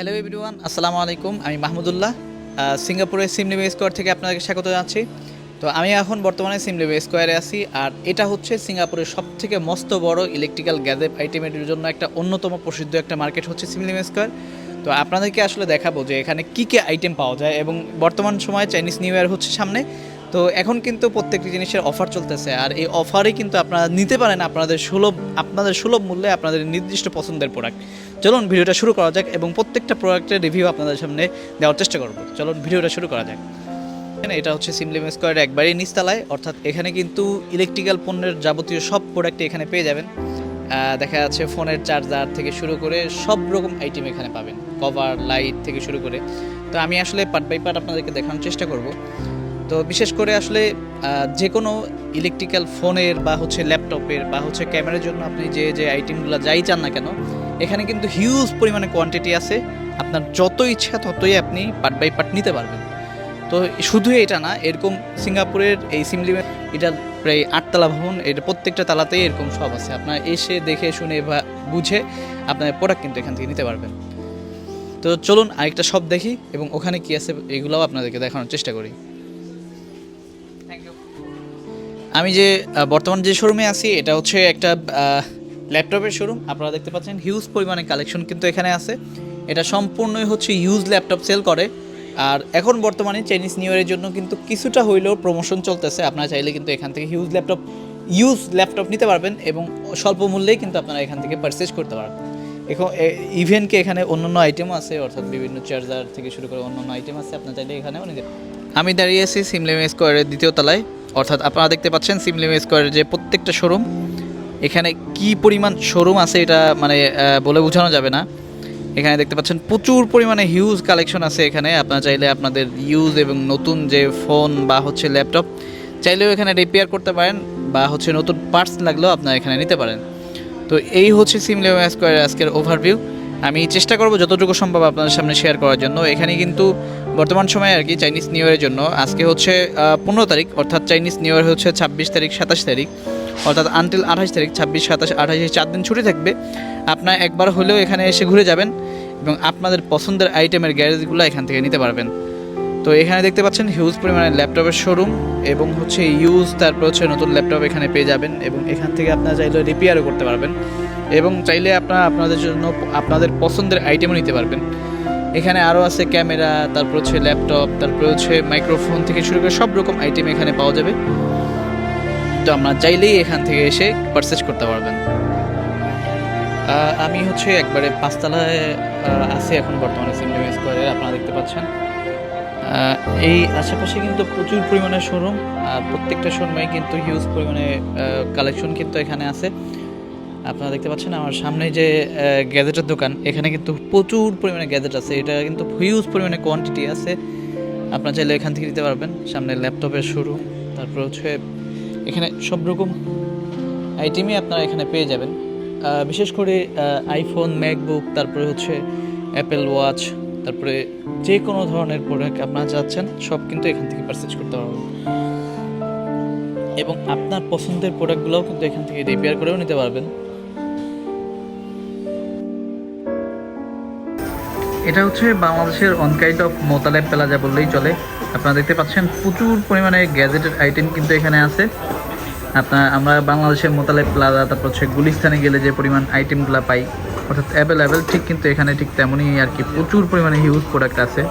Hello everyone আসসালামু আলাইকুম আমি মাহমুদুল্লাহ সিঙ্গাপুরের সিমলিম স্কোয়ার থেকে আপনাদেরকে স্বাগত জানাচ্ছি। তো আমি এখন বর্তমানে সিমলিম স্কোয়ারে আছি, আর এটা হচ্ছে সিঙ্গাপুরের সবথেকে মস্ত বড় ইলেকট্রিক্যাল গ্যাজেট আইটেমের জন্য একটা অন্যতম প্রসিদ্ধ একটা মার্কেট হচ্ছে সিমলিম স্কোয়ার। তো আপনাদেরকে আসলে দেখাবো যে এখানে কী কী আইটেম পাওয়া যায়, এবং বর্তমান সময়ে চাইনিজ নিউ ইয়ার হচ্ছে সামনে। তো এখন কিন্তু প্রত্যেকটি জিনিসের অফার চলতেছে, আর এই অফারে কিন্তু আপনারা নিতে পারেন আপনাদের সুলভ আপনাদের সুলভ মূল্যে আপনাদের নির্দিষ্ট পছন্দের প্রোডাক্ট চলুন ভিডিওটা শুরু করা যাক এবং প্রত্যেকটা প্রোডাক্টের রিভিউ আপনাদের সামনে দেওয়ার চেষ্টা করব। চলুন ভিডিওটা শুরু করা যাক। এখানে এটা হচ্ছে সিমলিম স্কোয়ার একবারই নিচতলায়, অর্থাৎ এখানে কিন্তু ইলেকট্রিক্যাল পণ্যের যাবতীয় সব প্রোডাক্টই এখানে পেয়ে যাবেন। দেখা যাচ্ছে ফোনের চার্জার থেকে শুরু করে সব রকম আইটেম এখানে পাবেন কভার লাইট থেকে শুরু করে। তো আমি আসলে পার্ট বাই পার্ট আপনাদেরকে দেখানোর চেষ্টা করব। তো বিশেষ করে আসলে যে কোনো ইলেকট্রিক্যাল ফোনের বা হচ্ছে ল্যাপটপের বা হচ্ছে ক্যামেরার জন্য আপনি যে যে আইটেমগুলো যাই চান না কেন এখানে কিন্তু হিউজ পরিমাণে কোয়ান্টিটি আছে। আপনার যত ইচ্ছা ততই আপনি পার্ট বাই পার্ট নিতে পারবেন। তো শুধু এটা না এরকম সিঙ্গাপুরের এই সিমলিমে এটা প্রায় আটতলা ভবন এটা প্রত্যেকটা তালাতেই এরকম সব আছে। আপনার এসে দেখে শুনে বা বুঝে আপনার প্রোডাক্ট কিন্তু এখান থেকে নিতে পারবেন। তো চলুন আরেকটা সব দেখি এবং ওখানে কি আছে এগুলোও আপনাদেরকে দেখানোর চেষ্টা করি। আমি যে বর্তমান যে শোরুমে আছি এটা হচ্ছে একটা ল্যাপটপের শোরুম, আপনারা দেখতে পাচ্ছেন হিউজ পরিমাণে কালেকশন কিন্তু এখানে আছে। এটা সম্পূর্ণই হচ্ছে ইউজ ল্যাপটপ সেল করে। আর এখন বর্তমানে চাইনিজ নিউ ইয়ারের জন্য কিন্তু কিছুটা হইলেও প্রমোশন চলতেছে। আপনারা চাইলে কিন্তু এখান থেকে হিউজ ল্যাপটপ ইউজ ল্যাপটপ নিতে পারবেন এবং স্বল্প মূল্যেই কিন্তু আপনারা এখান থেকে পারচেজ করতে পারবেন। এখন ইভেন্টকে এখানে অন্যান্য আইটেমও আছে, অর্থাৎ বিভিন্ন চার্জার থেকে শুরু করে অন্যান্য আইটেম আছে, আপনার চাইলে এখানেও নিতে। আমি দাঁড়িয়ে আছি সিমলেম স্কোয়ারের দ্বিতীয় তলায়। অর্থাৎ আপনারা দেখতে পাচ্ছেন সিমলেম স্কোয়ারের যে প্রত্যেকটা শোরুম এখানে কি পরিমাণ শোরুম আছে এটা মানে বলে বোঝানো যাবে না। এখানে দেখতে পাচ্ছেন প্রচুর পরিমাণে হিউজ কালেকশন আছে এখানে। আপনারা চাইলে আপনাদের ইউজ এবং নতুন যে ফোন বা হচ্ছে ল্যাপটপ চাইলেও এখানে রিপেয়ার করতে পারেন বা হচ্ছে নতুন পার্টস লাগলেও আপনারা এখানে নিতে পারেন। তো এই হচ্ছে সিমলেম স্কোয়ারের আজকের ওভারভিউ আমি চেষ্টা করব যতটুকু সম্ভব আপনাদের সামনে শেয়ার করার জন্য। এখানে কিন্তু বর্তমান সময়ে আর কি চাইনিজ নিউ ইয়ারের জন্য। আজকে হচ্ছে পনেরো তারিখ, অর্থাৎ চাইনিজ নিউ ইয়ার হচ্ছে ছাব্বিশ তারিখ, সাতাশ তারিখ। অর্থাৎ আনটিল আঠাশ তারিখ, ছাব্বিশ, সাতাশ, আঠাশ চার দিন ছুটি থাকবে। আপনার একবার হলেও এখানে এসে ঘুরে যাবেন এবং আপনাদের পছন্দের আইটেমের গ্যারেজগুলো এখান থেকে নিতে পারবেন। তো এখানে দেখতে পাচ্ছেন হিউজ পরিমাণে ল্যাপটপের শোরুম এবং হচ্ছে ইউজ তারপর হচ্ছে নতুন ল্যাপটপ এখানে পেয়ে যাবেন এবং এখান থেকে আপনারা চাইলে রিপেয়ারও করতে পারবেন এবং চাইলে আপনারা আপনাদের জন্য আপনাদের পছন্দের আইটেমও নিতে পারবেন। এখানে আরও আছে ক্যামেরা তারপর হচ্ছে ল্যাপটপ তারপর হচ্ছে মাইক্রোফোন থেকে শুরু করে সব রকম আইটেম এখানে পাওয়া যাবে। তো আপনারা চাইলেই এখান থেকে এসে পারচেস করতে পারবেন। আমি হচ্ছে একবারে পাঁচতলায় আছি এখন বর্তমানে সিমলিম স্কোয়ারে আপনারা দেখতে পাচ্ছেন। এই আশেপাশে কিন্তু প্রচুর পরিমাণে শোরুম প্রত্যেকটা শোরুমে কিন্তু হিউজ পরিমাণে কালেকশন কিন্তু এখানে আছে। আপনারা দেখতে পাচ্ছেন আমার সামনে যে গ্যাজেটের দোকান, এখানে কিন্তু প্রচুর পরিমাণে গ্যাজেট আছে। এটা কিন্তু হিউজ পরিমাণে কোয়ান্টিটি আছে। আপনারা চাইলে এখান থেকে নিতে পারবেন। সামনে ল্যাপটপের শুরু তারপর হচ্ছে এখানে সব রকম আইটেমই আপনারা এখানে পেয়ে যাবেন। বিশেষ করে আইফোন ম্যাকবুক তারপরে হচ্ছে অ্যাপেল ওয়াচ তারপরে যে কোনো ধরনের প্রোডাক্ট আপনারা চাচ্ছেন, সব কিন্তু এখান থেকে পারচেজ করতে পারবেন। এবং আপনার পছন্দের প্রোডাক্টগুলোও কিন্তু এখান থেকে রিপেয়ার করেও নিতে পারবেন। এটা হচ্ছে বাংলাদেশের one kind of Motaleb Plaza বললেই চলে। আপনারা দেখতে পাচ্ছেন প্রচুর পরিমাণে গ্যাজেটেড আইটেম কিন্তু এখানে আছে। আপনার, আমরা বাংলাদেশের মোতালে প্লাজা, তারপর হচ্ছে গুলিস্তানে গেলে যে পরিমাণ আইটেমগুলো পাই, অর্থাৎ অ্যাভেলেবেল ঠিক কিন্তু এখানে ঠিক তেমনই আর কি প্রচুর পরিমাণে হিউজ প্রোডাক্ট আছে।